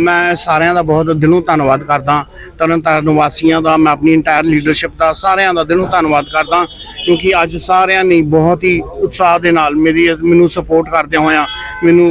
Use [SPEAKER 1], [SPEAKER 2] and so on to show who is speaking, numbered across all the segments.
[SPEAKER 1] ਮੈਂ ਸਾਰਿਆਂ ਦਾ ਬਹੁਤ ਦਿਲੋਂ ਧੰਨਵਾਦ ਕਰਦਾ। ਤਰਨਤਾਰਨ ਵਾਸੀਆਂ ਦਾ ਮੈਂ ਆਪਣੀ ਇੰਟਾਇਰ ਲੀਡਰਸ਼ਿਪ ਦਾ ਸਾਰਿਆਂ ਦਾ ਦਿਲੋਂ ਧੰਨਵਾਦ ਕਰਦਾ ਕਿਉਂਕਿ ਅੱਜ ਸਾਰਿਆਂ ਨੇ ਬਹੁਤ ਹੀ ਉਤਸ਼ਾਹ ਦੇ ਨਾਲ ਮੇਰੀ ਮੈਨੂੰ ਸਪੋਰਟ ਕਰਦੇ ਹੋਇਆਂ ਮੈਨੂੰ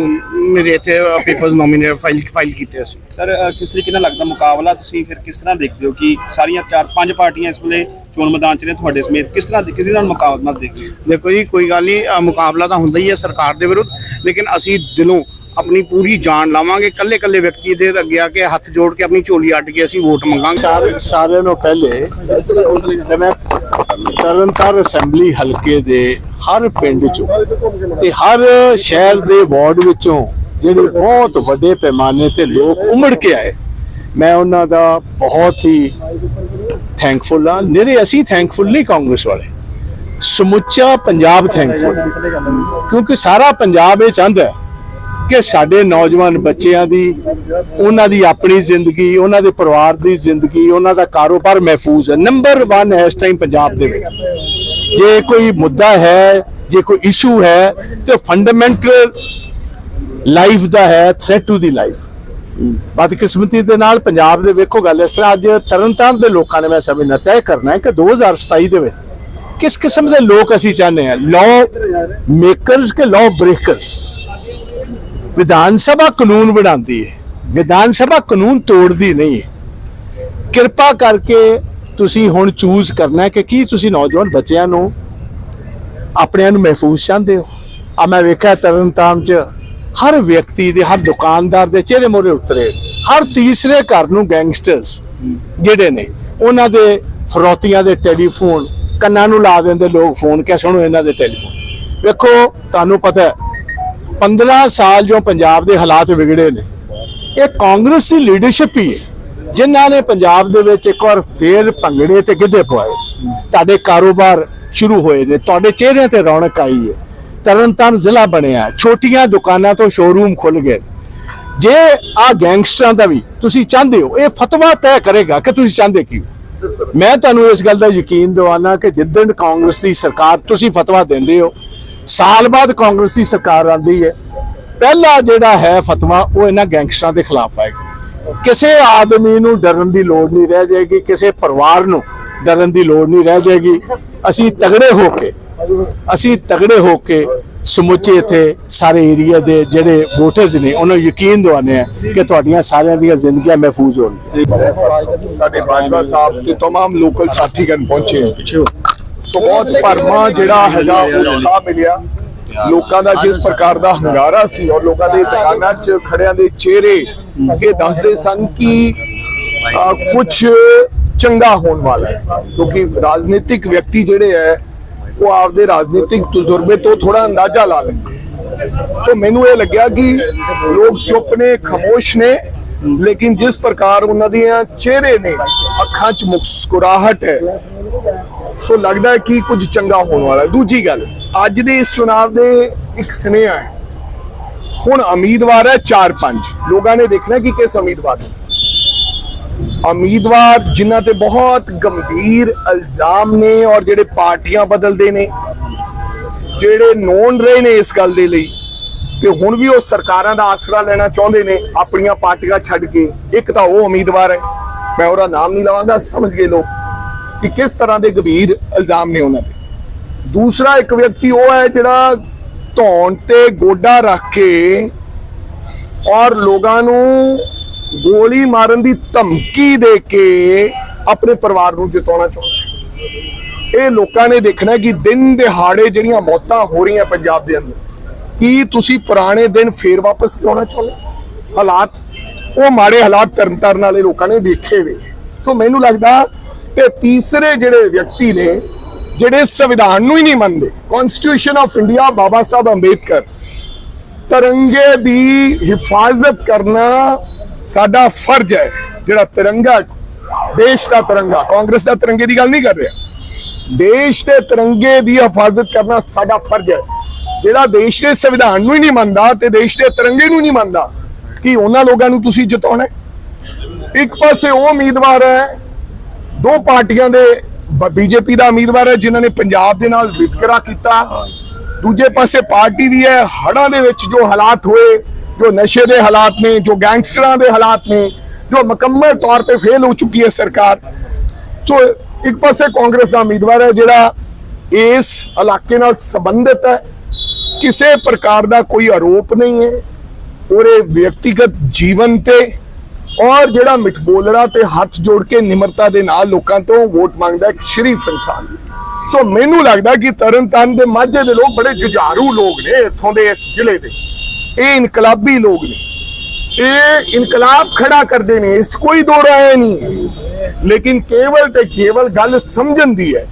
[SPEAKER 1] ਮੇਰੇ ਇੱਥੇ ਪੇਪਰਸ ਨੋਮੀਨੇਟ ਫਾਈਲ ਫਾਈਲ ਕੀਤੇ ਸੀ।
[SPEAKER 2] ਸਰ ਕਿਸ ਤਰੀਕੇ ਨਾਲ ਲੱਗਦਾ ਮੁਕਾਬਲਾ? ਤੁਸੀਂ ਫਿਰ ਕਿਸ ਤਰ੍ਹਾਂ ਦੇਖਦੇ ਹੋ ਕਿ ਸਾਰੀਆਂ ਚਾਰ ਪੰਜ ਪਾਰਟੀਆਂ ਇਸ ਵੇਲੇ ਚੋਣ ਮੈਦਾਨ 'ਚ ਨੇ ਤੁਹਾਡੇ ਸਮੇਤ? ਕਿਸ ਤਰ੍ਹਾਂ ਕਿਸੇ ਨਾਲ ਮੁਕਾਬਲਾ ਦੇਖਦੇ ਹੋ?
[SPEAKER 1] ਦੇਖੋ ਜੀ ਕੋਈ ਗੱਲ ਨਹੀਂ ਮੁਕਾਬਲਾ ਤਾਂ ਹੁੰਦਾ ਹੀ ਹੈ ਸਰਕਾਰ ਦੇ ਵਿਰੁੱਧ ਲੇਕਿਨ ਅਸੀਂ ਦਿਲੋਂ ਆਪਣੀ ਪੂਰੀ ਜਾਨ ਲਾਵਾਂਗੇ ਕੱਲੇ ਕੱਲੇ ਵਿਅਕਤੀ ਦੇ ਅੱਗੇ ਆ ਕੇ ਹੱਥ ਜੋੜ ਕੇ ਆਪਣੀ ਝੋਲੀ ਅੱਡ ਕੇ ਅਸੀਂ ਵੋਟ ਮੰਗਾਂਗੇ।
[SPEAKER 3] ਸਾਰੇ, ਸਾਰਿਆਂ ਨੂੰ ਪਹਿਲੇ ਤੇ ਮੈਂ ਤਰਨਤਾਰਨ ਅਸੈਂਬਲੀ ਹਲਕੇ ਦੇ ਹਰ ਪਿੰਡ ਚੋਂ ਤੇ ਹਰ ਸ਼ਹਿਰ ਦੇ ਵਾਰਡ ਵਿੱਚੋਂ ਜਿਹੜੇ ਬਹੁਤ ਵੱਡੇ ਪੈਮਾਨੇ ਤੇ ਲੋਕ ਉਮੜ ਕੇ ਆਏ, ਮੈਂ ਉਹਨਾਂ ਦਾ ਬਹੁਤ ਹੀ ਥੈਂਕਫੁਲ ਹਾਂ। ਨਿਰੇ ਅਸੀਂ ਥੈਂਕਫੁਲ ਨਹੀਂ ਕਾਂਗਰਸ ਵਾਲੇ। ਸਮੁੱਚਾ ਪੰਜਾਬ ਥੈਂਕਫੁਲ ਕਿਉਂਕਿ ਸਾਰਾ ਪੰਜਾਬ ਇਹ ਚਾਹੁੰਦਾ ਹੈ। ਕਿ ਸਾਡੇ ਨੌਜਵਾਨ ਬੱਚਿਆਂ ਦੀ, ਉਹਨਾਂ ਦੀ ਆਪਣੀ ਜ਼ਿੰਦਗੀ, ਉਹਨਾਂ ਦੇ ਪਰਿਵਾਰ ਦੀ ਜ਼ਿੰਦਗੀ, ਉਹਨਾਂ ਦਾ ਕਾਰੋਬਾਰ ਮਹਿਫੂਜ਼ ਹੈ। ਨੰਬਰ 1 ਹੈ ਇਸ ਟਾਈਮ ਪੰਜਾਬ ਦੇ ਵਿੱਚ। ਜੇ ਕੋਈ ਮੁੱਦਾ ਹੈ, ਜੇ ਕੋਈ ਇਸ਼ੂ ਹੈ, ਤੇ ਫੰਡਾਮੈਂਟਲ ਲਾਈਫ ਦਾ ਹੈ ਥ੍ਰੈਟ ਟੂ ਦੀ ਲਾਈਫ ਬਦਕਿਸਮਤੀ ਦੇ ਨਾਲ ਪੰਜਾਬ ਦੇ ਵੇਖੋ ਗੱਲ, ਇਸ ਤਰ੍ਹਾਂ ਅੱਜ ਤਰਨਤਾਰਨ ਦੇ ਲੋਕਾਂ ਨੇ ਮੈਂ ਸਮਝਣਾ, ਤੈਅ ਕਰਨਾ ਹੈ ਕਿ 2027 ਦੇ ਵਿੱਚ ਕਿਸ ਕਿਸਮ ਦੇ ਲੋਕ ਅਸੀਂ ਚਾਹੁੰਦੇ ਹਾਂ? ਲਾਅ ਮੇਕਰਸ ਕੇ ਲਾਅ ਬ੍ਰੇਕਰਸ ਵਿਧਾਨ ਸਭਾ ਕਾਨੂੰਨ ਬਣਾਉਂਦੀ ਹੈ। ਵਿਧਾਨ ਸਭਾ ਕਾਨੂੰਨ ਤੋੜਦੀ ਨਹੀਂ ਹੈ। ਕਿਰਪਾ ਕਰਕੇ ਤੁਸੀਂ ਹੁਣ ਚੂਜ਼ ਕਰਨਾ ਹੈ ਕਿ ਕੀ ਤੁਸੀਂ ਨੌਜਵਾਨ ਬੱਚਿਆਂ ਨੂੰ ਆਪਣਿਆਂ ਨੂੰ ਮਹਿਫੂਜ਼ ਚਾਹੁੰਦੇ ਹੋ। ਆ ਮੈਂ ਵੇਖਿਆ ਤਰਨਤਾਰਨ ਚ ਹਰ ਵਿਅਕਤੀ ਦੇ, ਹਰ ਦੁਕਾਨਦਾਰ ਦੇ ਚਿਹਰੇ ਮੋਰੇ ਉਤਰੇ। ਹਰ ਤੀਸਰੇ ਘਰ ਨੂੰ ਗੈਂਗਸਟਰਸ ਜਿਹੜੇ ਨੇ, ਉਹਨਾਂ ਦੇ ਫਰੋਤੀਆਂ ਦੇ ਟੈਲੀਫੋਨ, ਕੰਨਾਂ ਨੂੰ ਲਾ ਦਿੰਦੇ ਲੋਕ ਫੋਨ ਕਿਆ ਸੁਣੋ ਇਹਨਾਂ ਦੇ ਟੈਲੀਫੋਨ। ਵੇਖੋ, ਤੁਹਾਨੂੰ ਪਤਾ 15 ਸਾਲ ਜੋ ਪੰਜਾਬ ਦੇ ਹਾਲਾਤ ਵਿਗੜੇ ਨੇ, ਇਹ ਕਾਂਗਰਸ ਦੀ ਲੀਡਰਸ਼ਿਪ ਹੀ ਹੈ। ਜਿਨ੍ਹਾਂ ਨੇ ਪੰਜਾਬ ਦੇ ਵਿੱਚ ਇੱਕ ਵਾਰ ਫੇਰ ਭੰਗੜੇ ਤੇ ਗਿੱਧੇ ਪਵਾਏ। ਤੁਹਾਡੇ ਕਾਰੋਬਾਰ ਸ਼ੁਰੂ ਹੋਏ ਨੇ, ਤੁਹਾਡੇ ਚਿਹਰਿਆਂ ਤੇ ਰੌਣਕ ਆਈ ਹੈ। ਤਰਨਤਾਰਨ ਜ਼ਿਲ੍ਹਾ ਬਣਿਆ, ਛੋਟੀਆਂ ਦੁਕਾਨਾਂ ਤੋਂ ਸ਼ੋਰੂਮ ਖੁੱਲ ਗਏ ਜੇ ਆ ਗੈਂਗਸਟਰਾਂ ਦਾ ਵੀ ਤੁਸੀਂ ਚਾਹੁੰਦੇ ਹੋ, ਇਹ ਫਤਵਾ ਤੈਅ ਕਰੇਗਾ ਕਿ ਤੁਸੀਂ ਚਾਹੁੰਦੇ ਕੀ ਮੈਂ ਤੁਹਾਨੂੰ ਇਸ ਗੱਲ ਦਾ ਯਕੀਨ ਦਿਵਾਨਾ ਕਿ ਜਿੱਦਣ ਕਾਂਗਰਸ ਦੀ ਸਰਕਾਰ ਤੁਸੀਂ ਫਤਵਾ ਦਿੰਦੇ ਹੋ ਸਾਲ ਬਾਅਦ ਕਾਂਗਰਸ ਦੀ ਸਰਕਾਰ ਆਂਦੀ ਹੈ ਪਹਿਲਾ ਜਿਹੜਾ ਹੈ ਫਤਵਾ ਉਹ ਇਹਨਾਂ ਗੈਂਗਸਟਰਾਂ ਦੇ ਖਿਲਾਫ ਆਏਗਾ ਕਿਸੇ ਆਦਮੀ ਨੂੰ ਡਰਨ ਦੀ ਲੋੜ ਨਹੀਂ ਰਹਿ ਜਾਏਗੀ ਕਿਸੇ ਪਰਿਵਾਰ ਨੂੰ ਡਰਨ ਦੀ ਲੋੜ ਨਹੀਂ ਰਹਿ ਜਾਏਗੀ ਅਸੀਂ ਤਗੜੇ ਹੋ ਕੇ ਅਸੀਂ ਤਗੜੇ ਹੋ ਕੇ ਸਮੁੱਚੇ ਇੱਥੇ ਸਾਰੇ ਏਰੀਆ ਦੇ ਜਿਹੜੇ ਵੋਟਰਸ ਨੇ ਉਹਨਾਂ ਨੂੰ ਯਕੀਨ ਦਿਵਾਉਂਦੇ ਆ ਕਿ ਤੁਹਾਡੀਆਂ ਸਾਰਿਆਂ ਦੀਆਂ ਜ਼ਿੰਦਗੀਆਂ ਮਹਿਫੂਜ਼ ਹੋਣਗੀਆਂ
[SPEAKER 4] ਸਾਡੇ ਬਾਜਵਾ ਸਾਹਿਬ ਤੇ तमाम ਲੋਕਲ ਸਾਥੀਗਣ ਪਹੁੰਚੇ ਸੋ ਬਹੁਤ ਭਰਮਾ ਜਿਹੜਾ ਹੈਗਾ ਉਹ ਉਤਸ਼ਾਹ ਮਿਲਿਆ। ਲੋਕਾਂ ਦਾ ਜਿਸ ਪ੍ਰਕਾਰ ਦਾ ਹੰਗਾਰਾ ਸੀ ਔਰ ਲੋਕਾਂ ਦੇ ਦੁਕਾਨਾਂ 'ਚ ਖੜਿਆਂ ਦੇ ਚਿਹਰੇ ਇਹ ਦੱਸਦੇ ਸਨ ਕਿ ਕੁਝ ਚੰਗਾ ਹੋਣ ਵਾਲਾ ਹੈ। ਕਿਉਂਕਿ ਰਾਜਨੀਤਿਕ ਵਿਅਕਤੀ ਜਿਹੜੇ ਹੈ ਉਹ ਆਪਦੇ ਰਾਜਨੀਤਿਕ ਤਜਰਬੇ ਤੋਂ ਥੋੜਾ ਅੰਦਾਜ਼ਾ ਲਾ ਲੈਂਦੇ ਸੋ ਮੈਨੂੰ ਇਹ ਲੱਗਿਆ ਕਿ ਲੋਕ ਚੁੱਪ ਨੇ ਖਾਮੋਸ਼ ਨੇ ਲੇਕਿਨ ਜਿਸ ਪ੍ਰਕਾਰ ਉਹਨਾਂ ਦੀਆਂ ਚਿਹਰੇ ਨੇ ਅੱਖਾਂ 'ਚ ਮੁਸਕਰਾਹਟ ਹੈ ਸੋ ਲੱਗਦਾ ਕਿ ਕੁਝ ਚੰਗਾ ਹੋਣ ਵਾਲਾ ਦੂਜੀ ਗੱਲ, ਅੱਜ ਦੇ ਇਸ ਚੁਣਾਵ ਦੇ ਇੱਕ ਸੁਨੇਹਾ ਹੈ। ਹੁਣ ਉਮੀਦਵਾਰ ਹੈ 4-5 ਲੋਕਾਂ ਨੇ ਦੇਖਣਾ ਕਿ ਕਿਸ ਉਮੀਦਵਾਰ ਉਮੀਦਵਾਰ ਜਿਨ੍ਹਾਂ ਤੇ ਬਹੁਤ ਗੰਭੀਰ ਇਲਜ਼ਾਮ ਨੇ ਔਰ ਜਿਹੜੇ ਪਾਰਟੀਆਂ ਬਦਲਦੇ ਨੇ, ਜਿਹੜੇ ਨੋਨ ਰਹੇ ਨੇ ਇਸ ਗੱਲ ਦੇ ਲਈ, ਤੇ ਹੁਣ ਵੀ ਉਹ ਸਰਕਾਰਾਂ ਦਾ ਆਸਰਾ ਲੈਣਾ ਚਾਹੁੰਦੇ ਨੇ, ਆਪਣੀਆਂ ਪਾਰਟੀਆਂ ਛੱਡ ਕੇ। ਇੱਕ ਤਾਂ ਉਹ ਉਮੀਦਵਾਰ ਹੈ। ਮੈਂ ਉਹਦਾ ਨਾਮ ਨਹੀਂ ਲਵਾਂਗਾ, ਸਮਝ ਗਏ ਲੋਕ। ਕਿ ਕਿਸ ਤਰ੍ਹਾਂ ਦੇ ਗੰਭੀਰ ਇਲਜ਼ਾਮ ਨੇ ਉਹਨਾਂ ਦੇ। ਦੂਸਰਾ ਇੱਕ ਵਿਅਕਤੀ ਉਹ ਹੈ ਜਿਹੜਾ ਧੌਣ ਤੇ ਗੋਡਾ ਰੱਖ ਕੇ ਔਰ ਲੋਕਾਂ ਨੂੰ ਗੋਲੀ ਮਾਰਨ ਦੀ ਧਮਕੀ ਦੇ ਕੇ ਆਪਣੇ ਪਰਿਵਾਰ ਨੂੰ ਜਿਤਾਉਣਾ ਚਾਹੁੰਦਾ ਇਹ ਲੋਕਾਂ ਨੇ ਦੇਖਣਾ ਕਿ ਦਿਨ ਦਿਹਾੜੇ ਜਿਹੜੀਆਂ ਮੌਤਾਂ ਹੋ ਰਹੀਆਂ ਪੰਜਾਬ ਦੇ ਅੰਦਰ, ਕੀ ਤੁਸੀਂ ਪੁਰਾਣੇ ਦਿਨ ਫੇਰ ਵਾਪਸ ਲਿਆਉਣਾ ਚਾਹੁੰਦੇ ਹਾਲਾਤ, ਉਹ ਮਾੜੇ ਹਾਲਾਤ ਤਰਨਤਾਰਨ ਵਾਲੇ ਲੋਕਾਂ ਨੇ ਦੇਖੇ ਵੇ ਤੋਂ ਮੈਨੂੰ ਲੱਗਦਾ ਕਿ ਤੀਸਰੇ ਜਿਹੜੇ ਵਿਅਕਤੀ ਨੇ, ਜਿਹੜੇ ਸੰਵਿਧਾਨ ਨੂੰ ਹੀ ਨਹੀਂ ਮੰਨਦੇ constitution of India Baba Sahib Ambedkar. ਤਿਰੰਗੇ ਦੀ ਹਿਫਾਜ਼ਤ ਕਰਨਾ ਸਾਡਾ ਫਰਜ਼ ਹੈ, ਜਿਹੜਾ ਤਿਰੰਗਾ, ਦੇਸ਼ ਦਾ ਤਿਰੰਗਾ, ਕਾਂਗਰਸ ਦਾ ਤਿਰੰਗੇ ਦੀ ਗੱਲ ਨਹੀਂ ਕਰ ਰਿਹਾ। ਦੇਸ਼ ਦੇ ਤਿਰੰਗੇ ਦੀ ਹਿਫਾਜ਼ਤ ਕਰਨਾ ਸਾਡਾ ਫਰਜ਼ ਹੈ। ਜਿਹੜਾ ਦੇਸ਼ ਦੇ ਸੰਵਿਧਾਨ ਨੂੰ ਹੀ ਨਹੀਂ ਮੰਨਦਾ ਤੇ ਦੇਸ਼ ਦੇ ਤਿਰੰਗੇ ਨੂੰ ਨਹੀਂ ਮੰਨਦਾ, ਕਿ ਉਹਨਾਂ ਲੋਕਾਂ ਨੂੰ ਤੁਸੀਂ ਜਿਤਾਉਣਾ ਇੱਕ ਪਾਸੇ ਉਹ ਉਮੀਦਵਾਰ ਹੈ ਦੋ ਪਾਰਟੀਆਂ ਦੇ ਬੀਜੇਪੀ ਦਾ ਉਮੀਦਵਾਰ ਹੈ, ਜਿਨ੍ਹਾਂ ਨੇ ਪੰਜਾਬ ਦੇ ਨਾਲ ਵਿਤਕਰਾ ਕੀਤਾ। ਦੂਜੇ ਪਾਸੇ ਪਾਰਟੀ ਵੀ ਹੈ ਹੜਾਂ ਦੇ ਵਿੱਚ ਜੋ ਹਾਲਾਤ ਹੋਏ, ਜੋ ਨਸ਼ੇ ਦੇ ਹਾਲਾਤ ਨੇ, ਜੋ ਗੈਂਗਸਟਰਾਂ ਦੇ ਹਾਲਾਤ ਨੇ, ਜੋ ਮੁਕੰਮਲ ਤੌਰ ਤੇ ਫੇਲ ਹੋ ਚੁੱਕੀ ਹੈ ਸਰਕਾਰ। ਸੋ ਇੱਕ ਪਾਸੇ ਕਾਂਗਰਸ ਦਾ ਉਮੀਦਵਾਰ ਹੈ, ਜਿਹੜਾ ਇਸ ਇਲਾਕੇ ਨਾਲ ਸੰਬੰਧਿਤ ਹੈ। ਕਿਸੇ ਪ੍ਰਕਾਰ ਦਾ ਕੋਈ ਆਰੋਪ ਨਹੀਂ ਹੈ। ਉਹਦੇ ਵਿਅਕਤੀਗਤ ਜੀਵਨ ਤੇ ਔਰ ਜਿਹੜਾ ਮਿੱਠ ਤੇ ਹੱਥ ਜੋੜ ਕੇ ਨਿਮਰਤਾ ਦੇ ਨਾਲ ਲੋਕਾਂ ਤੋਂ ਵੋਟ ਮੰਗਦਾ ਇੱਕ ਸ਼ਰੀਫ ਇਨਸਾਨ। ਸੋ ਮੈਨੂੰ ਲੱਗਦਾ ਕਿ ਤਰਨਤਾਰਨ ਦੇ ਮਾਝੇ ਦੇ ਲੋਕ ਬੜੇ ਜੁਝਾਰੂ ਲੋਕ ਨੇ ਇੱਥੋਂ ਦੇ ਇਸ ਜ਼ਿਲ੍ਹੇ ਦੇ। ਇਹ ਇਨਕਲਾਬੀ ਲੋਕ ਨੇ। ਇਹ ਇਨਕਲਾਬ ਖੜਾ ਕਰਦੇ ਨੇ, ਇਸ ਕੋਈ ਦੋ ਰਾਏ ਨਹੀਂ ਲੇਕਿਨ ਕੇਵਲ ਤੇ ਕੇਵਲ ਗੱਲ ਸਮਝਣ ਦੀ ਹੈ।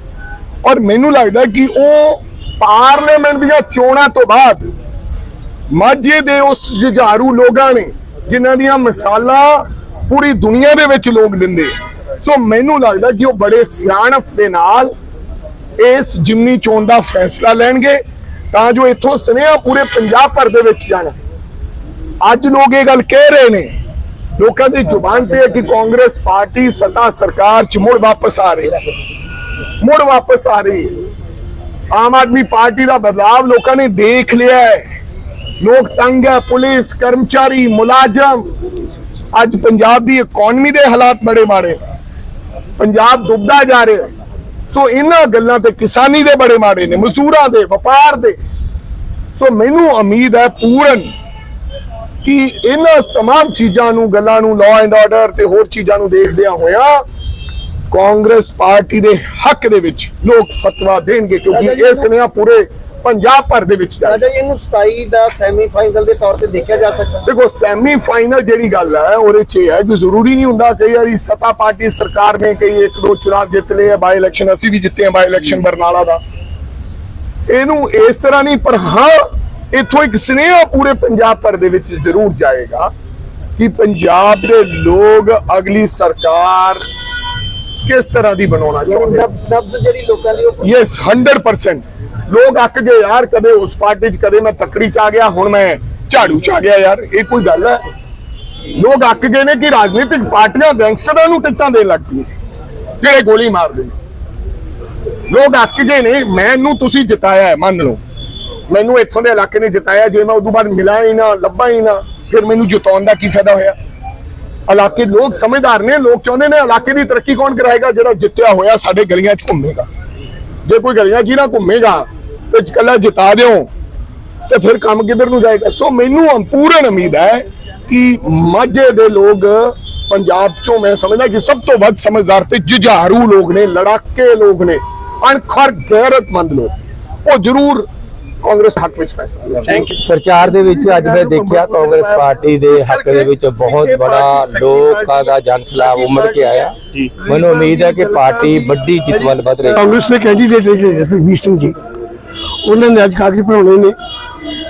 [SPEAKER 4] ਔਰ ਮੈਨੂੰ ਲੱਗਦਾ ਕਿ ਉਹ ਪਾਰਲੀਮੈਂਟ ਦੀਆਂ ਚੋਣਾਂ ਤੋਂ ਬਾਅਦ ਮਾਝੇ ਦੇ ਉਸ ਜੁਝਾਰੂ ਲੋਕਾਂ ਨੇ ਜਿਨ੍ਹਾਂ ਦੀਆਂ ਮਿਸਾਲਾਂ ਪੂਰੀ ਦੁਨੀਆ ਦੇ ਵਿੱਚ ਲੋਕ ਦਿੰਦੇ। ਸੋ ਮੈਨੂੰ ਲੱਗਦਾ ਕਿ ਉਹ ਬੜੇ ਸਿਆਣਪ ਦੇ ਨਾਲ ਇਸ ਜਿਮਨੀ ਚੋਣ ਦਾ ਫੈਸਲਾ ਲੈਣਗੇ, ਤਾਂ ਜੋ ਇੱਥੋਂ ਸੁਨੇਹਾ ਪੂਰੇ ਪੰਜਾਬ ਭਰ ਦੇ ਵਿੱਚ ਜਾਣਾ। ਅੱਜ ਲੋਕ ਇਹ ਗੱਲ ਕਹਿ ਰਹੇ ਨੇ, ਲੋਕਾਂ ਦੀ ਜ਼ੁਬਾਨ ਤੇ ਹੈ ਕਿ ਕਾਂਗਰਸ ਪਾਰਟੀ ਸੱਤਾ ਸਰਕਾਰ ਚ ਮੁੜ ਵਾਪਸ ਆ ਰਹੀ ਹੈ। ਮੁੜ ਵਾਪਸ ਆ ਰਹੀ ਹੈ। ਆਮ ਆਦਮੀ ਪਾਰਟੀ ਦਾ ਬਦਲਾਵ ਲੋਕਾਂ ਨੇ ਦੇਖ ਲਿਆ ਹੈ। ਲੋਕ ਤੰਗ ਹੈ ਪੁਲਿਸ ਕਰਮਚਾਰੀ ਮੁਲਾਜ਼ਮ। ਅੱਜ ਪੰਜਾਬ ਦੀ ਇਕਨੋਮੀ ਦੇ ਹਾਲਾਤ ਬੜੇ ਮਾੜੇ। ਪੰਜਾਬ ਡੁੱਬਦਾ ਜਾ ਰਿਹਾ। ਸੋ ਇਹਨਾਂ ਗੱਲਾਂ ਤੇ ਕਿਸਾਨੀ ਦੇ ਬੜੇ ਮਾੜੇ ਨੇ ਮਜ਼ਦੂਰਾਂ ਦੇ ਵਪਾਰ ਦੇ। ਸੋ ਮੈਨੂੰ ਉਮੀਦ ਹੈ ਪੂਰਨ ਕਿ ਇਹਨਾਂ ਤਮਾਮ ਚੀਜ਼ਾਂ ਨੂੰ ਗੱਲਾਂ ਨੂੰ ਲਾਅ ਐਂਡ ਆਰਡਰ ਤੇ ਹੋਰ ਚੀਜ਼ਾਂ ਨੂੰ ਦੇਖਦਿਆਂ ਹੋਇਆਂ ਕਾਂਗਰਸ ਪਾਰਟੀ ਦੇ ਹੱਕ ਦੇ ਵਿੱਚ ਲੋਕ ਫਤਵਾ ਦੇਣਗੇ ਕਿਉਂਕਿ ਇਹ ਸੁਨੇਹਾ ਪੂਰੇ ਪੰਜਾਬ ਭਰ ਦੇ ਵਿੱਚ ਜਾਏਗਾ
[SPEAKER 5] ਰਾਜਾ ਜੀ ਇਹਨੂੰ 27 ਦਾ ਸੈਮੀਫਾਈਨਲ ਦੇ ਤੌਰ ਤੇ ਦੇਖਿਆ ਜਾ ਸਕਦਾ।
[SPEAKER 4] ਦੇਖੋ ਸੈਮੀ ਫਾਈਨਲ ਜਿਹੜੀ ਗੱਲ ਹੈ ਉਹਦੇ 'ਚ ਇਹ ਹੈ ਕਿ ਜ਼ਰੂਰੀ ਨਹੀਂ ਹੁੰਦਾ ਕਈ ਵਾਰੀ ਸੱਤਾ ਪਾਰਟੀ ਸਰਕਾਰ ਨੇ ਕਈ ਇੱਕ ਦੋ ਚੁਣਾਵ ਜਿੱਤ ਲਏ ਆ ਬਾਈ ਇਲੈਕਸ਼ਨ ਅਸੀਂ ਵੀ ਜਿੱਤੇ ਆ ਬਾਈ ਇਲੈਕਸ਼ਨ ਬਰਨਾਲਾ ਦਾ। ਇਹਨੂੰ ਇਸ ਤਰ੍ਹਾਂ ਨਹੀਂ ਪਰ ਹਾਂ ਇੱਥੋਂ ਇੱਕ ਸੁਨੇਹਾ ਪੂਰੇ ਪੰਜਾਬ ਭਰ ਦੇ ਵਿੱਚ ਜ਼ਰੂਰ ਜਾਏਗਾ ਕਿ ਪੰਜਾਬ ਦੇ ਲੋਕ ਅਗਲੀ ਸਰਕਾਰ ਕਿਸ ਤਰ੍ਹਾਂ ਦੀ ਬਣਾਉਣਾ ਚਾਹੁੰਦੇ
[SPEAKER 5] ਨਬਜ਼ ਜਿਹੜੀ ਲੋਕਾਂ ਦੀ ਉਹ
[SPEAKER 4] ਯੈਸ 100% ਲੋਕ ਅੱਕ ਗਏ, ਯਾਰ ਕਦੇ ਉਸ ਪਾਰਟੀ 'ਚ, ਕਦੇ ਮੈਂ ਤੱਕੜੀ 'ਚ ਆ ਗਿਆ, ਹੁਣ ਮੈਂ ਝਾੜੂ 'ਚ ਆ ਗਿਆ ਯਾਰ, ਇਹ ਕੋਈ ਗੱਲ ਹੈ? ਲੋਕ ਅੱਕ ਗਏ ਨੇ ਕਿ ਰਾਜਨੀਤਿਕ ਪਾਰਟੀਆਂ ਗੈਂਗਸਟਰਾਂ ਨੂੰ ਟਿਕਟਾਂ ਦੇਣ ਲੱਗ ਪਈਆਂ ਜਿਹੜੇ ਗੋਲੀ ਮਾਰਦੇ ਨੇ। ਲੋਕ ਅੱਕ ਗਏ ਨੇ, ਮੈਨੂੰ ਤੁਸੀਂ ਜਿਤਾਇਆ ਮੰਨ ਲਓ। ਮੈਨੂੰ ਇੱਥੋਂ ਦੇ ਇਲਾਕੇ ਨੇ ਜਿਤਾਇਆ, ਜੇ ਮੈਂ ਉਦੋਂ ਬਾਅਦ ਮਿਲਾਂ ਹੀ ਨਾ, ਲੱਭਾਂ ਹੀ ਨਾ, ਫਿਰ ਮੈਨੂੰ ਜਿਤਾਉਣ ਦਾ ਕੀ ਫਾਇਦਾ ਹੋਇਆ? ਇਲਾਕੇ ਲੋਕ ਸਮਝਦਾਰ ਨੇ, ਲੋਕ ਚਾਹੁੰਦੇ ਨੇ ਇਲਾਕੇ ਦੀ ਤਰੱਕੀ ਕੌਣ ਕਰਾਏਗਾ, ਜਿਹੜਾ ਜਿੱਤਿਆ ਹੋਇਆ ਸਾਡੇ ਗਲੀਆਂ 'ਚ ਘੁੰਮੇਗਾ। ਜੇ ਕੋਈ ਗਲੀਆਂ 'ਚ ਹੀ ਨਾ ਘੁੰਮੇਗਾ ਤੇ ਇਕੱਲਾ ਜਿਤਾ ਦਿਓ ਤੇ ਫਿਰ ਕੰਮ ਕਿੱਧਰ ਨੂੰ ਜਾਏਗਾ? ਸੋ ਮੈਨੂੰ ਪੂਰਨ ਉਮੀਦ ਹੈ ਕਿ ਮਾਝੇ ਦੇ ਲੋਕ ਪੰਜਾਬ ਚੋਂ ਮੈਂ ਸਮਝਦਾ ਕਿ ਸਭ ਤੋਂ ਵੱਧ ਸਮਝਦਾਰ ਤੇ ਜੁਝਾਰੂ ਲੋਕ ਨੇ ਲੜਾਕੇ ਲੋਕ ਨੇ ਅਣਖਰ ਗੈਰਤਮੰਦ ਲੋਕ। ਉਹ ਜ਼ਰੂਰ ਕਾਂਗਰਸ ਹੱਕ ਵਿੱਚ ਫੈਸਲਾ
[SPEAKER 2] ਯੂ
[SPEAKER 6] ਪ੍ਰਚਾਰ ਦੇ ਵਿੱਚ ਅੱਜ ਮੈਂ ਦੇਖਿਆ ਕਾਂਗਰਸ ਪਾਰਟੀ ਦੇ ਹੱਕ ਦੇ ਵਿੱਚ ਬਹੁਤ ਬੜਾ ਲੋਕਾਂ ਦਾ ਜਨ ਸਲਾਬ ਉਮੜ ਕੇ ਆਇਆ। ਮੈਨੂੰ ਉਮੀਦ ਹੈ ਕਿ ਪਾਰਟੀ ਵੱਡੀ ਜਿੱਤ ਵੱਲ ਵਧ ਰਹੀ ਹੈ।
[SPEAKER 7] ਕਾਂਗਰਸ ਦੇ ਕੈਂਡੀਡੇਟ ਰਘਵੀਰ ਸਿੰਘ ਜੀ। ਉਹਨਾਂ ਨੇ ਅੱਜ ਕਾਗਜ਼ ਬਣਾਉਣੇ ਨੇ।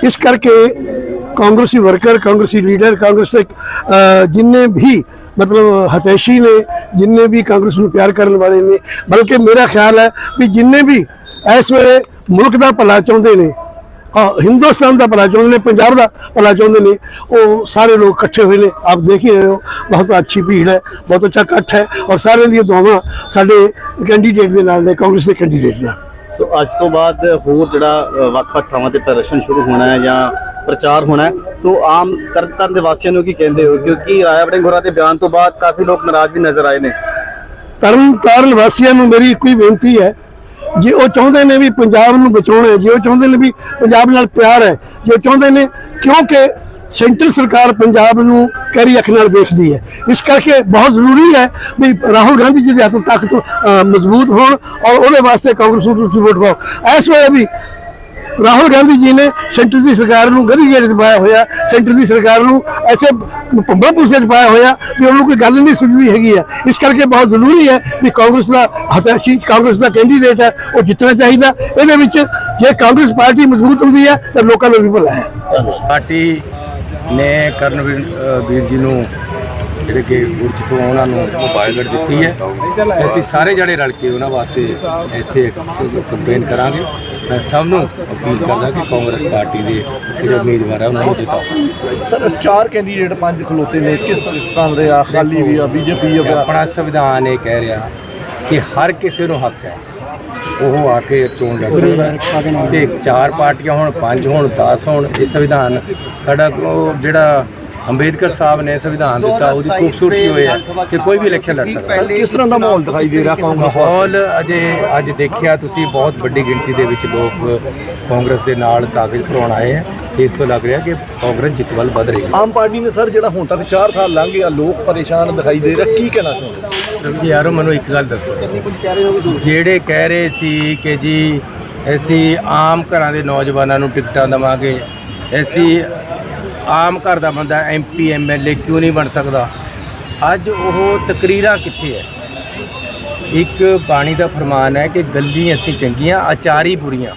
[SPEAKER 7] ਇਸ ਕਰਕੇ ਕਾਂਗਰਸੀ ਵਰਕਰ, ਕਾਂਗਰਸੀ ਲੀਡਰ, ਕਾਂਗਰਸ ਦੇ ਜਿੰਨੇ ਵੀ ਮਤਲਬ ਹਤੈਸ਼ੀ ਨੇ, ਜਿੰਨੇ ਵੀ ਕਾਂਗਰਸ ਨੂੰ ਪਿਆਰ ਕਰਨ ਵਾਲੇ ਨੇ, ਬਲਕਿ ਮੇਰਾ ਖਿਆਲ ਹੈ ਵੀ ਜਿੰਨੇ ਵੀ ਇਸ ਵੇਲੇ ਮੁਲਕ ਦਾ ਭਲਾ ਚਾਹੁੰਦੇ ਨੇ ਹਿੰਦੁਸਤਾਨ ਦਾ ਭਲਾ ਚਾਹੁੰਦੇ ਨੇ, ਪੰਜਾਬ ਦਾ ਭਲਾ ਚਾਹੁੰਦੇ ਨੇ, ਉਹ ਸਾਰੇ ਲੋਕ ਇਕੱਠੇ ਹੋਏ ਨੇ। ਆਪ ਦੇਖ ਹੀ ਰਹੇ ਹੋ, ਬਹੁਤ ਅੱਛੀ ਭੀੜ ਹੈ, ਬਹੁਤ ਅੱਛਾ ਇਕੱਠ ਹੈ ਔਰ ਸਾਰਿਆਂ ਦੀਆਂ ਦੁਆਵਾਂ ਸਾਡੇ ਕੈਂਡੀਡੇਟ ਦੇ ਨਾਲ ਨੇ, ਕਾਂਗਰਸ ਦੇ ਕੈਂਡੀਡੇਟ ਨਾਲ।
[SPEAKER 8] ਸੋ ਅੱਜ ਤੋਂ ਬਾਅਦ ਹੋਰ ਜਿਹੜਾ ਵੱਖ-ਵੱਖ ਥਾਵਾਂ ਤੇ ਪ੍ਰਦਰਸ਼ਨ ਸ਼ੁਰੂ ਹੋਣਾ ਹੈ ਜਾਂ ਪ੍ਰਚਾਰ ਹੋਣਾ ਹੈ। ਸੋ ਆਮ ਤਰਨਤਾਰਨ ਦੇ ਵਾਸੀਆਂ ਨੂੰ ਕੀ ਕਹਿੰਦੇ ਹੋ? ਕਿਉਂਕਿ ਰਾਇਆ ਵੜਿੰਗ ਹੋਰਾਂ ਦੇ ਬਿਆਨ ਤੋਂ ਬਾਅਦ ਕਾਫੀ ਲੋਕ ਨਾਰਾਜ਼ ਵੀ ਨਜ਼ਰ ਆਏ ਨੇ।
[SPEAKER 7] ਤਰਨ ਤਾਰਨ ਵਾਸੀਆਂ ਨੂੰ ਮੇਰੀ ਇੱਕੋ ਹੀ ਬੇਨਤੀ ਹੈ, ਜੇ ਉਹ ਚਾਹੁੰਦੇ ਨੇ ਵੀ ਪੰਜਾਬ ਨੂੰ ਬਚਾਉਣਾ, ਜੇ ਉਹ ਚਾਹੁੰਦੇ ਨੇ ਵੀ ਪੰਜਾਬ ਨਾਲ ਪਿਆਰ ਹੈ, ਜੇ ਉਹ ਚਾਹੁੰਦੇ ਨੇ ਕਿਉਂਕਿ ਸੈਂਟਰ ਸਰਕਾਰ ਪੰਜਾਬ ਨੂੰ ਕਰੀ ਅੱਖ ਨਾਲ ਦੇਖਦੀ ਹੈ। ਇਸ ਕਰਕੇ ਬਹੁਤ ਜ਼ਰੂਰੀ ਹੈ ਵੀ ਰਾਹੁਲ ਗਾਂਧੀ ਜੀ ਦੇ ਹੱਥ ਤਾਕਤ ਮਜ਼ਬੂਤ ਹੋਣ ਔਰ ਉਹਦੇ ਵਾਸਤੇ ਕਾਂਗਰਸ ਨੂੰ ਵੋਟ ਪਾਓ। ਇਸ ਵੇਲੇ ਵੀ ਰਾਹੁਲ ਗਾਂਧੀ ਜੀ ਨੇ ਸੈਂਟਰ ਦੀ ਸਰਕਾਰ ਨੂੰ ਗਰੀ ਗੇੜ 'ਚ ਪਾਇਆ ਹੋਇਆ, ਸੈਂਟਰ ਦੀ ਸਰਕਾਰ ਨੂੰ ਐਸੇ ਭੰਬਾ ਪੂਸੇ 'ਚ ਪਾਇਆ ਹੋਇਆ ਵੀ ਉਹਨੂੰ ਕੋਈ ਗੱਲ ਨਹੀਂ ਸੁਝਦੀ ਹੈਗੀ ਹੈ। ਇਸ ਕਰਕੇ ਬਹੁਤ ਜ਼ਰੂਰੀ ਹੈ ਵੀ ਕਾਂਗਰਸ ਦਾ ਹਤਾਸ਼ੀ ਕਾਂਗਰਸ ਦਾ ਕੈਂਡੀਡੇਟ ਹੈ, ਉਹ ਜਿੱਤਣਾ ਚਾਹੀਦਾ। ਇਹਦੇ ਵਿੱਚ ਜੇ ਕਾਂਗਰਸ ਪਾਰਟੀ ਮਜ਼ਬੂਤ ਹੁੰਦੀ ਹੈ, ਤਾਂ ਲੋਕਾਂ ਨੂੰ ਵੀ ਭਲਾ ਹੈ।
[SPEAKER 6] ਪਾਰਟੀ ਨੇ ਕਰਨਵੀਰ ਅ, ਵੀਰ ਜੀ ਨੂੰ ਜਿਹੜੇ ਕਿ ਗੁਰਜ ਤੋਂ ਉਹਨਾਂ ਨੂੰ ਮੋਬਾਈਲ ਦਿੱਤੀ ਹੈ। ਤੇ ਅਸੀਂ ਸਾਰੇ ਜਿਹੜੇ ਰਲ ਕੇ ਉਹਨਾਂ ਵਾਸਤੇ ਇੱਥੇ ਕੰਪੇਨ ਕਰਾਂਗੇ। ਮੈਂ ਸਭ ਨੂੰ ਅਪੀਲ ਕਰਦਾ ਕਿ ਕਾਂਗਰਸ ਪਾਰਟੀ ਦੇ ਜਿਹੜੇ ਉਮੀਦਵਾਰ ਹੈ ਉਹਨਾਂ ਨੂੰ ਜਿਤਾਓ।
[SPEAKER 9] ਸਰ ਚਾਰ ਕੈਂਡੀਡੇਟ ਪੰਜ ਖਲੋਤੇ ਨੇ। ਕਿਸ ਤਰ੍ਹਾਂ ਦੇ ਆ? ਖਾਲੀ ਵੀ ਆ ਬੀਜੇਪੀ
[SPEAKER 6] ਕਿ ਆਪਣਾ ਸੰਵਿਧਾਨ ਇਹ ਕਹਿ ਰਿਹਾ ਕਿ ਹਰ ਕਿਸੇ ਨੂੰ ਹੱਕ ਹੈ। ਉਹ ਆ ਕੇ ਚੋਣ ਲੜ ਸਕਦਾ ਤੇ ਚਾਰ ਪਾਰਟੀਆਂ ਹੋਣ ਪੰਜ ਹੋਣ 10 ਹੋਣ ਇਹ ਸੰਵਿਧਾਨ ਸਾਡਾ ਉਹ ਜਿਹੜਾ ਅੰਬੇਦਕਰ ਸਾਹਿਬ ਨੇ ਸੰਵਿਧਾਨ ਦਿੱਤਾ ਉਹਦੀ ਖੂਬਸੂਰਤੀ ਹੋਈ ਹੈ ਕਿ ਕੋਈ ਵੀ ਇਲੈਕਸ਼ਨ ਲੜ ਸਕਦਾ।
[SPEAKER 9] ਕਿਸ ਤਰ੍ਹਾਂ ਦਾ ਮਾਹੌਲ ਦਿਖਾਈ ਦੇ ਰਿਹਾ ਕਾਂਗਰਸ
[SPEAKER 6] ਮਾਹੌਲ ਅਜੇ ਅੱਜ ਦੇਖਿਆ ਤੁਸੀਂ ਬਹੁਤ ਵੱਡੀ ਗਿਣਤੀ ਦੇ ਵਿੱਚ ਲੋਕ ਕਾਂਗਰਸ ਦੇ ਨਾਲ ਕਾਗਜ਼ ਭਰਵਾਉਣ ਆਏ ਹੈ। ਤੇ ਇਸ ਤੋਂ ਲੱਗ ਰਿਹਾ ਕਿ ਕਾਂਗਰਸ ਜਿੱਤ ਵੱਲ ਵਧ ਰਹੀ ਹੈ।
[SPEAKER 9] ਆਮ ਪਾਰਟੀ ਨੇ ਸਰ ਜਿਹੜਾ ਹੁਣ ਤੱਕ 4 ਸਾਲ ਲੰਘ ਗਿਆ ਲੋਕ ਪਰੇਸ਼ਾਨ ਦਿਖਾਈ ਦੇ ਰਿਹਾ ਕੀ ਕਹਿਣਾ ਚਾਹੁੰਦੇ?
[SPEAKER 6] ਰਵੀ ਯਾਰੋ, ਮੈਨੂੰ ਇੱਕ ਗੱਲ ਦੱਸੋ। ਜਿਹੜੇ ਕਹਿ ਰਹੇ ਸੀ ਕਿ ਜੀ, ਅਸੀਂ ਆਮ ਘਰਾਂ ਦੇ ਨੌਜਵਾਨਾਂ ਨੂੰ ਟਿਕਟਾਂ ਦੇਵਾਂਗੇ, ਅਸੀਂ ਆਮ ਘਰ ਦਾ ਬੰਦਾ ਐਮਪੀ ਐਮਐਲਏ ਕਿਉਂ ਨਹੀਂ ਬਣ ਸਕਦਾ? ਅੱਜ ਉਹ ਤਕਰੀਰਾਂ ਕਿੱਥੇ ਹੈ ਇੱਕ ਬਾਣੀ ਦਾ ਫਰਮਾਨ ਹੈ ਕਿ ਗੱਲੀ ਅਸੀਂ ਚੰਗੀਆਂ, ਆਚਾਰੀ ਬੁਰੀਆਂ।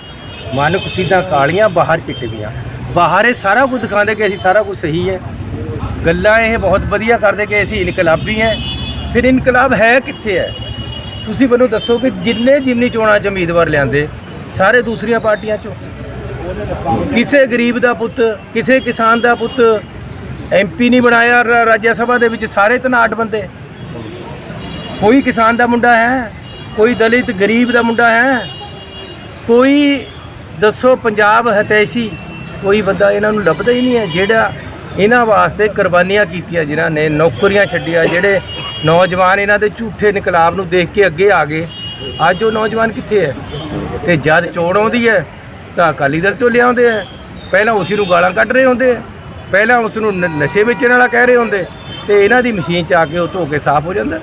[SPEAKER 6] ਮਨ ਕੁਸੀਦਾਂ ਕਾਲੀਆਂ, ਬਾਹਰ ਚਿੱਟੀਆਂ ਬਾਹਰ ਇਹ ਸਾਰਾ ਕੁਝ ਦਿਖਾਉਂਦੇ ਕਿ ਅਸੀਂ ਸਾਰਾ ਕੁਝ ਸਹੀ ਹੈ ਗੱਲਾਂ ਇਹ ਬਹੁਤ ਵਧੀਆ ਕਰਦੇ ਕਿ ਅਸੀਂ ਇਨਕਲਾਬੀ ਹੈ ਫਿਰ ਇਨਕਲਾਬ ਹੈ ਕਿੱਥੇ ਹੈ? ਤੁਸੀਂ ਮੈਨੂੰ ਦੱਸੋ ਕਿ ਜਿੰਨੇ ਜਿਮਨੀ ਚੋਣਾਂ 'ਚ ਉਮੀਦਵਾਰ ਲਿਆਂਦੇ, ਸਾਰੇ ਦੂਸਰੀਆਂ ਪਾਰਟੀਆਂ 'ਚੋਂ? ਕਿਸੇ ਗਰੀਬ ਦਾ ਪੁੱਤ, ਕਿਸੇ ਕਿਸਾਨ ਦਾ ਪੁੱਤ ਐਮਪੀ ਨਹੀਂ ਬਣਾਇਆ ਰਾਜ ਸਭਾ ਦੇ ਵਿੱਚ ਸਾਰੇ ਤਨਾਟ ਬੰਦੇ। ਕੋਈ ਕਿਸਾਨ ਦਾ ਮੁੰਡਾ ਹੈ, ਕੋਈ ਦਲਿਤ ਗਰੀਬ ਦਾ ਮੁੰਡਾ ਹੈ, ਕੋਈ ਦੱਸੋ ਪੰਜਾਬ ਹਤੈਸ਼ੀ, ਕੋਈ ਬੰਦਾ ਇਹਨਾਂ ਨੂੰ ਲੱਭਦਾ ਹੀ ਨਹੀਂ ਹੈ, ਜਿਹੜਾ ਇਹਨਾਂ ਵਾਸਤੇ ਕੁਰਬਾਨੀਆਂ ਕੀਤੀਆਂ, ਜਿਨ੍ਹਾਂ ਨੇ ਨੌਕਰੀਆਂ ਛੱਡੀਆਂ, ਜਿਹੜੇ ਨੌਜਵਾਨ ਇਹਨਾਂ ਦੇ ਝੂਠੇ ਇਨਕਲਾਬ ਨੂੰ ਦੇਖ ਕੇ ਅੱਗੇ ਆ ਗਏ। ਅੱਜ ਉਹ ਨੌਜਵਾਨ ਕਿੱਥੇ ਹੈ? ਤੇ ਜਦ ਚੋਣ ਆਉਂਦੀ ਹੈ, ਤਾਂ ਅਕਾਲੀ ਦਲ ਤੋਂ ਲਿਆਉਂਦੇ ਆ ਪਹਿਲਾਂ ਉਸ ਨੂੰ ਗਾਲਾਂ ਕੱਢ ਰਹੇ ਹੁੰਦੇ ਆ ਪਹਿਲਾਂ ਉਸ ਨੂੰ ਨ- ਨਸ਼ੇ ਵੇਚਣ ਵਾਲਾ ਕਹਿ ਰਹੇ ਹੁੰਦੇ ਤੇ ਇਹਨਾਂ ਦੀ ਮਸ਼ੀਨ ਚ ਆ ਕੇ ਉਹ ਧੋ ਕੇ ਸਾਫ਼ ਹੋ ਜਾਂਦਾ